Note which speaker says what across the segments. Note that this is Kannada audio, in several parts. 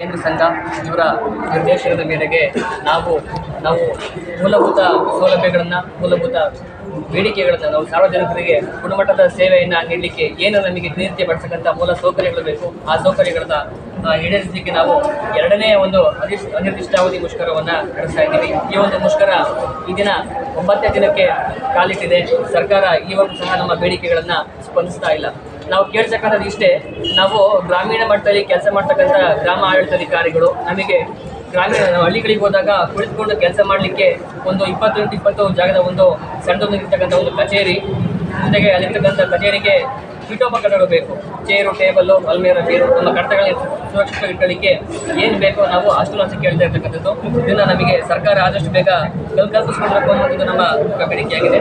Speaker 1: ಕೇಂದ್ರ ಸಂಘ ಇವರ ನಿರ್ದೇಶನದ ಮೇರೆಗೆ ನಾವು ನಾವು ಮೂಲಭೂತ ಸೌಲಭ್ಯಗಳನ್ನು, ಮೂಲಭೂತ ಬೇಡಿಕೆಗಳನ್ನು, ನಾವು ಸಾರ್ವಜನಿಕರಿಗೆ ಗುಣಮಟ್ಟದ ಸೇವೆಯನ್ನು ನೀಡಲಿಕ್ಕೆ ಏನು ನಮಗೆ ದಿನನಿತ್ಯ ಬಳಸಕ್ಕಂಥ ಮೂಲ ಸೌಕರ್ಯಗಳು ಬೇಕು, ಆ ಸೌಕರ್ಯಗಳನ್ನು ಈಡೇರಿಸಲಿಕ್ಕೆ ನಾವು ಎರಡನೇ ಒಂದು ಅನಿರ್ದಿಷ್ಟ ಅನಿರ್ದಿಷ್ಟಾವಧಿ ಮುಷ್ಕರವನ್ನು ನಡೆಸ್ತಾ ಇದ್ದೀವಿ. ಈ ಒಂದು ಮುಷ್ಕರ ಈ ದಿನ ಒಂಬತ್ತನೇ ದಿನಕ್ಕೆ ಕಾಲಿಟ್ಟಿದೆ. ಸರ್ಕಾರ ಈವರೆಗೂ ಸಹ ನಮ್ಮ ಬೇಡಿಕೆಗಳನ್ನು ಸ್ಪಂದಿಸ್ತಾ ಇಲ್ಲ. ನಾವು ಕೇಳ್ತಕ್ಕಂಥದ್ದು ಇಷ್ಟೇ. ನಾವು ಗ್ರಾಮೀಣ ಮಟ್ಟದಲ್ಲಿ ಕೆಲಸ ಮಾಡ್ತಕ್ಕಂಥ ಗ್ರಾಮ ಆಡಳಿತಾಧಿಕಾರಿಗಳು ನಮಗೆ ಗ್ರಾಮೀಣ ಹಳ್ಳಿಗಳಿಗೆ ಹೋದಾಗ ಕುಳಿತುಕೊಂಡು ಕೆಲಸ ಮಾಡಲಿಕ್ಕೆ ಒಂದು ಇಪ್ಪತ್ತೆಂಟು ಇಪ್ಪತ್ತು ಜಾಗದ ಒಂದು ಸಣ್ಣದೊಂದು ಇರ್ತಕ್ಕಂಥ ಒಂದು ಕಚೇರಿ ಜೊತೆಗೆ ಅಲ್ಲಿರ್ತಕ್ಕಂಥ ಕಚೇರಿಗೆ ಪೀಠೋಪಕರಣಗಳು ಬೇಕು. ಚೇರು ಟೇಬಲ್ಲು ಅಲ್ಮೇರ ಬೀರು ನಮ್ಮ ಕಟ್ಟಗಳನ್ನ ಸುರಕ್ಷಿತ ಇಟ್ಟಲಿಕ್ಕೆ ಏನು ಬೇಕೋ ನಾವು ಅಷ್ಟು ಲಕ್ಷ ಕೇಳ್ತಾ ಇರ್ತಕ್ಕಂಥದ್ದು. ಇದನ್ನು ನಮಗೆ ಸರ್ಕಾರ ಆದಷ್ಟು ಬೇಗ ಕಲ್ ಅನ್ನೋದು ನಮ್ಮ ಬೇಡಿಕೆಯಾಗಿದೆ.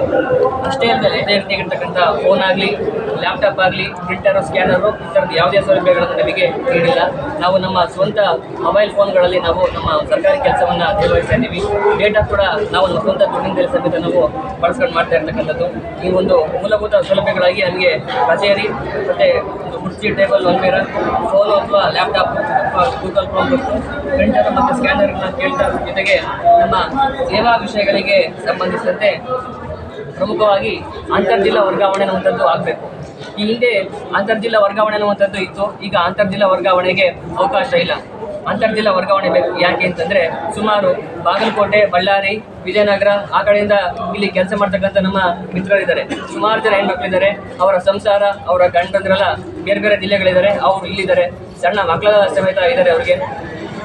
Speaker 1: ಅಷ್ಟೇ ಅಲ್ಲದೆ ಅದೇ ರೀತಿಯಾಗಿರ್ತಕ್ಕಂಥ ಫೋನ್ ಆಗಲಿ ಲ್ಯಾಪ್ಟಾಪ್ ಆಗಲಿ ಪ್ರಿಂಟರು ಸ್ಕ್ಯಾನರು ಈ ಥರದ ಯಾವುದೇ ಸೌಲಭ್ಯಗಳನ್ನು ನಮಗೆ ನೀಡಿಲ್ಲ. ನಾವು ನಮ್ಮ ಸ್ವಂತ ಮೊಬೈಲ್ ಫೋನ್ಗಳಲ್ಲಿ ನಾವು ನಮ್ಮ ಸರ್ಕಾರಿ ಕೆಲಸವನ್ನು ನಿರ್ವಹಿಸ್ತಾ ಇದ್ದೀವಿ. ಡೇಟಾ ಕೂಡ ನಾವು ನಮ್ಮ ಸ್ವಂತ ದುಡ್ಡಿಂದಲೇ ಸಮೇತ ನಾವು ಬಳಸ್ಕೊಂಡು ಮಾಡ್ತಾ ಇರ್ತಕ್ಕಂಥದ್ದು. ಈ ಒಂದು ಮೂಲಭೂತ ಸೌಲಭ್ಯಗಳಾಗಿ ನಮಗೆ ಕಚೇರಿ ಮತ್ತು ಒಂದು ಕುರ್ಚಿ ಟೇಬಲ್ ಅಲ್ಮೇರ ಫೋನು ಅಥವಾ ಲ್ಯಾಪ್ಟಾಪ್ ಅಥವಾ ಗೂಗಲ್ ಕ್ರೋಮ್ ಪ್ರಿಂಟರ್ ಮತ್ತು ಸ್ಕ್ಯಾನರ್ನ ಕೇಳ್ತಾ ಜೊತೆಗೆ ನಮ್ಮ ಸೇವಾ ವಿಷಯಗಳಿಗೆ ಸಂಬಂಧಿಸಿದಂತೆ ಪ್ರಮುಖವಾಗಿ ಅಂತರ್ಜಿಲ್ಲಾ ವರ್ಗಾವಣೆ ಅನ್ನುವಂಥದ್ದು ಆಗಬೇಕು. ಈ ಹಿಂದೆ ಅಂತರ್ಜಿಲ್ಲಾ ವರ್ಗಾವಣೆ ಅನ್ನುವಂಥದ್ದು ಇತ್ತು, ಈಗ ಅಂತರ್ಜಿಲ್ಲಾ ವರ್ಗಾವಣೆಗೆ ಅವಕಾಶ ಇಲ್ಲ. ಅಂತರ್ಜಿಲ್ಲಾ ವರ್ಗಾವಣೆ ಬೇಕು. ಯಾಕೆ ಅಂತಂದ್ರೆ ಸುಮಾರು ಬಾಗಲಕೋಟೆ, ಬಳ್ಳಾರಿ, ವಿಜಯನಗರ ಆ ಕಡೆಯಿಂದ ಇಲ್ಲಿ ಕೆಲಸ ಮಾಡ್ತಕ್ಕಂಥ ನಮ್ಮ ಮಿತ್ರರಿದ್ದಾರೆ. ಸುಮಾರು ಜನ ಹೆಣ್ಮಕ್ಳಿದ್ದಾರೆ. ಅವರ ಸಂಸಾರ, ಅವರ ಗಂಡಂದ್ರೆಲ್ಲ ಬೇರೆ ಬೇರೆ ಜಿಲ್ಲೆಗಳಿದ್ದಾರೆ. ಅವರು ಇಲ್ಲಿದ್ದಾರೆ. ಸಣ್ಣ ಮಕ್ಕಳ ಸಮೇತ ಇದ್ದಾರೆ ಅವರಿಗೆ.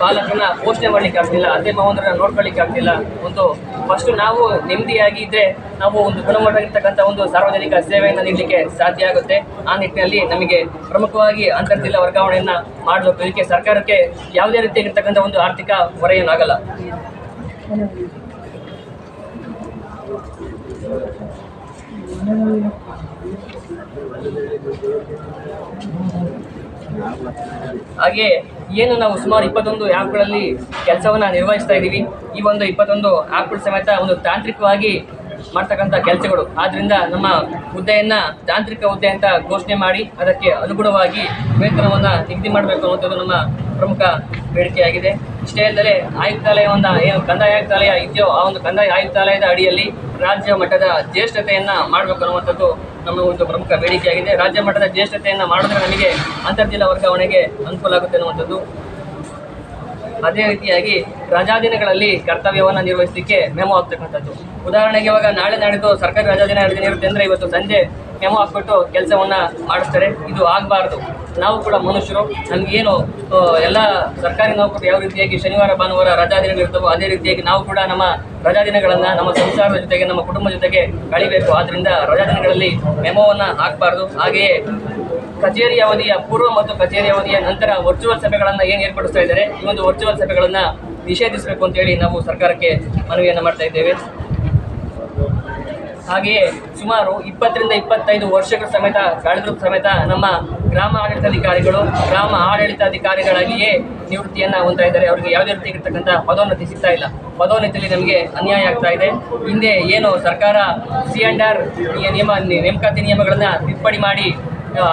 Speaker 1: ಬಾಲಕರನ್ನ ಪೋಷಣೆ ಮಾಡ್ಲಿಕ್ಕೆ ಆಗ್ತಿಲ್ಲ, ಅದೇ ಮಾವನರನ್ನ ನೋಡ್ಕೊಳ್ಳಿಕ್ಕೆ ಆಗ್ತಿಲ್ಲ. ಒಂದು ಫಸ್ಟ್ ನಾವು ನೆಮ್ಮದಿಯಾಗಿ ಇದ್ರೆ ನಾವು ಒಂದು ಗುಣಮಟ್ಟ ಒಂದು ಸಾರ್ವಜನಿಕ ಸೇವೆಯನ್ನು ನೀಡಲಿಕ್ಕೆ ಸಾಧ್ಯ ಆಗುತ್ತೆ. ಆ ನಿಟ್ಟಿನಲ್ಲಿ ನಮಗೆ ಪ್ರಮುಖವಾಗಿ ಅಂತರ್ಜಿಲ್ಲಾ ವರ್ಗಾವಣೆಯನ್ನ ಮಾಡಬೇಕು. ಇದಕ್ಕೆ ಸರ್ಕಾರಕ್ಕೆ ಯಾವುದೇ ರೀತಿಯಾಗಿರ್ತಕ್ಕಂಥ ಒಂದು ಆರ್ಥಿಕ ಹೊರೆಯೇನಾಗಲ್ಲ ಹಾಗೆ ಏನು ನಾವು ಸುಮಾರು ಇಪ್ಪತ್ತೊಂದು ಆ್ಯಪ್ಗಳಲ್ಲಿ ಕೆಲಸವನ್ನು ನಿರ್ವಹಿಸ್ತಾ ಇದ್ದೀವಿ. ಈ ಒಂದು ಇಪ್ಪತ್ತೊಂದು ಆ್ಯಪ್ಗಳ ಸಮೇತ ಒಂದು ತಾಂತ್ರಿಕವಾಗಿ ಮಾಡ್ತಕ್ಕಂಥ ಕೆಲಸಗಳು. ಆದ್ದರಿಂದ ನಮ್ಮ ಹುದ್ದೆಯನ್ನು ತಾಂತ್ರಿಕ ಹುದ್ದೆ ಅಂತ ಘೋಷಣೆ ಮಾಡಿ ಅದಕ್ಕೆ ಅನುಗುಣವಾಗಿ ವೇತನವನ್ನು ನಿಗದಿ ಮಾಡಬೇಕು ಅನ್ನೋದು ನಮ್ಮ ಪ್ರಮುಖ ಬೇಡಿಕೆಯಾಗಿದೆ. ಇಷ್ಟೇ ಅಲ್ಲದೆ ಆಯುಕ್ತಾಲಯವನ್ನು ಏನು ಕಂದಾಯ ಆಯುಕ್ತಾಲಯ ಇದೆಯೋ ಆ ಒಂದು ಕಂದಾಯ ಆಯುಕ್ತಾಲಯದ ಅಡಿಯಲ್ಲಿ ರಾಜ್ಯ ಮಟ್ಟದ ಜ್ಯೇಷ್ಠತೆಯನ್ನು ಮಾಡಬೇಕು ಅನ್ನುವಂಥದ್ದು ನಮ್ಮ ಒಂದು ಪ್ರಮುಖ ಬೇಡಿಕೆಯಾಗಿದೆ ರಾಜ್ಯ ಮಟ್ಟದ ಜ್ಯೇಷ್ಠತೆಯನ್ನು ಮಾಡಿದ್ರೆ ನಮಗೆ ಅಂತರ್ಜಿಲ್ಲಾ ವರ್ಗಾವಣೆಗೆ ಅನುಕೂಲ ಆಗುತ್ತೆ ಅನ್ನುವಂಥದ್ದು. ಅದೇ ರೀತಿಯಾಗಿ ರಜಾದಿನಗಳಲ್ಲಿ ಕರ್ತವ್ಯವನ್ನು ನಿರ್ವಹಿಸಲಿಕ್ಕೆ ಮೆಮೋ ಆಗ್ತಕ್ಕಂಥದ್ದು. ಉದಾಹರಣೆಗೆ ಇವಾಗ ನಾಳೆ ನಾಡಿದ್ದು ಸರ್ಕಾರಿ ರಜಾ ದಿನ ಎರಡು ದಿನ ಇರುತ್ತೆ ಅಂದರೆ ಇವತ್ತು ಸಂಜೆ ಮೆಮೊ ಹಾಕ್ಬಿಟ್ಟು ಕೆಲಸವನ್ನು ಮಾಡಿಸ್ತಾರೆ. ಇದು ಆಗಬಾರ್ದು. ನಾವು ಕೂಡ ಮನುಷ್ಯರು, ನಮಗೇನು ಎಲ್ಲ ಸರ್ಕಾರಿ ನೌಕರರು ಯಾವ ರೀತಿಯಾಗಿ ಶನಿವಾರ, ಭಾನುವಾರ ರಜಾ ದಿನಗಳಿರ್ತವೋ ಅದೇ ರೀತಿಯಾಗಿ ನಾವು ಕೂಡ ನಮ್ಮ ರಜಾ ದಿನಗಳನ್ನು, ನಮ್ಮ ಸಂಸಾರದ ಜೊತೆಗೆ, ನಮ್ಮ ಕುಟುಂಬ ಜೊತೆಗೆ ಕಳಿಬೇಕು. ಆದ್ದರಿಂದ ರಜಾ ದಿನಗಳಲ್ಲಿ ಮೆಮೋವನ್ನು ಹಾಕಬಾರ್ದು. ಹಾಗೆಯೇ ಕಚೇರಿ ಅವಧಿಯ ಪೂರ್ವ ಮತ್ತು ಕಚೇರಿ ಅವಧಿಯ ನಂತರ ವರ್ಚುವಲ್ ಸಭೆಗಳನ್ನು ಏನು ಏರ್ಪಡಿಸ್ತಾ ಇದ್ದಾರೆ, ಈ ಒಂದು ವರ್ಚುವಲ್ ಸಭೆಗಳನ್ನು ನಿಷೇಧಿಸಬೇಕು ಅಂತೇಳಿ ನಾವು ಸರ್ಕಾರಕ್ಕೆ ಮನವಿಯನ್ನು ಮಾಡ್ತಾ ಇದ್ದೇವೆ. ಹಾಗೆಯೇ ಸುಮಾರು ಇಪ್ಪತ್ತರಿಂದ ಇಪ್ಪತ್ತೈದು ವರ್ಷಗಳ ಸಮೇತ ಕಳೆದ ಸಮೇತ ನಮ್ಮ ಗ್ರಾಮ ಆಡಳಿತಾಧಿಕಾರಿಗಳು, ಗ್ರಾಮ ಆಡಳಿತಾಧಿಕಾರಿಗಳಾಗಿಯೇ ನಿವೃತ್ತಿಯನ್ನು ಹೊಂದ್ತಾ ಇದ್ದಾರೆ. ಅವರಿಗೆ ಯಾವುದೇ ರೀತಿ ಇರತಕ್ಕಂಥ ಪದೋನ್ನತಿ ಸಿಗ್ತಾ ಇಲ್ಲ. ಪದೋನ್ನತಿಯಲ್ಲಿ ನಮಗೆ ಅನ್ಯಾಯ ಆಗ್ತಾ ಇದೆ. ಹಿಂದೆ ಏನು ಸರ್ಕಾರ ಸಿ ಆ್ಯಂಡ್ ಆರ್ ನಿಯಮ ನೇಮಕಾತಿ ನಿಯಮಗಳನ್ನು ತಿದ್ದುಪಡಿ ಮಾಡಿ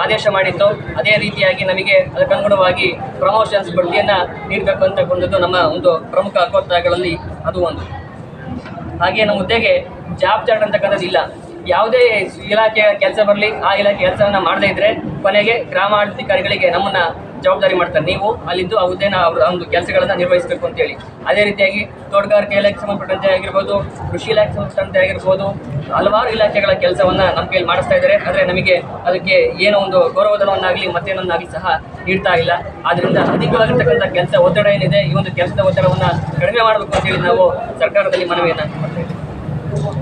Speaker 1: ಆದೇಶ ಮಾಡಿತ್ತು. ಅದೇ ರೀತಿಯಾಗಿ ನಮಗೆ ಅದಕ್ಕನುಗುಣವಾಗಿ ಪ್ರಮೋಷನ್ಸ್ ಬಡ್ತಿಯನ್ನು ನೀಡಬೇಕು ಅಂತ ಕೊಂಡದ್ದು ನಮ್ಮ ಒಂದು ಪ್ರಮುಖ ಒತ್ತಾಯಗಳಲ್ಲಿ ಅದು ಒಂದು. ಹಾಗೆ ನಮ್ಮ ಹುದ್ದೆಗೆ ಜಾಬ್ ಚಾರ್ಟ್ ಅಂತಕ್ಕಂಥದ್ದು ಇಲ್ಲ. ಯಾವುದೇ ಇಲಾಖೆಯ ಕೆಲಸ ಬರಲಿ, ಆ ಇಲಾಖೆ ಕೆಲಸವನ್ನು ಮಾಡದೇ ಇದ್ದರೆ ಕೊನೆಗೆ ಗ್ರಾಮಾಧಿಕಾರಿಗಳಿಗೆ ನಮ್ಮನ್ನು ಜವಾಬ್ದಾರಿ ಮಾಡ್ತಾರೆ. ನೀವು ಅಲ್ಲಿದ್ದು ಆ ಹುದ್ದೆನ ಅವ್ರ ಒಂದು ಕೆಲಸಗಳನ್ನು ನಿರ್ವಹಿಸಬೇಕು ಅಂತೇಳಿ. ಅದೇ ರೀತಿಯಾಗಿ ತೋಟಗಾರಿಕೆ ಇಲಾಖೆ ಸಂಬಂಧಪಟ್ಟಂತೆ ಆಗಿರ್ಬೋದು, ಕೃಷಿ ಇಲಾಖೆ ಸಂಬಂಧಪಟ್ಟಂತೆ ಆಗಿರ್ಬೋದು, ಹಲವಾರು ಇಲಾಖೆಗಳ ಕೆಲಸವನ್ನು ನಮ್ಮ ಕೈಯಲ್ಲಿ ಮಾಡಿಸ್ತಾ ಇದ್ದಾರೆ. ಆದರೆ ನಮಗೆ ಅದಕ್ಕೆ ಏನೋ ಒಂದು ಗೌರವಧನವನ್ನಾಗಲಿ ಮತ್ತೇನನ್ನಾಗಲಿ ಸಹ ನೀಡ್ತಾ ಇಲ್ಲ. ಆದ್ದರಿಂದ ಅಧಿಕವಾಗಿರ್ತಕ್ಕಂಥ ಕೆಲಸ ಒತ್ತಡ ಏನಿದೆ, ಈ ಒಂದು ಕೆಲಸದ ಒತ್ತಡವನ್ನು ಕಡಿಮೆ ಮಾಡಬೇಕು ಅಂತೇಳಿ ನಾವು ಸರ್ಕಾರದಲ್ಲಿ ಮನವಿಯನ್ನು ಮಾಡ್ತಾ ಇದ್ದೀವಿ.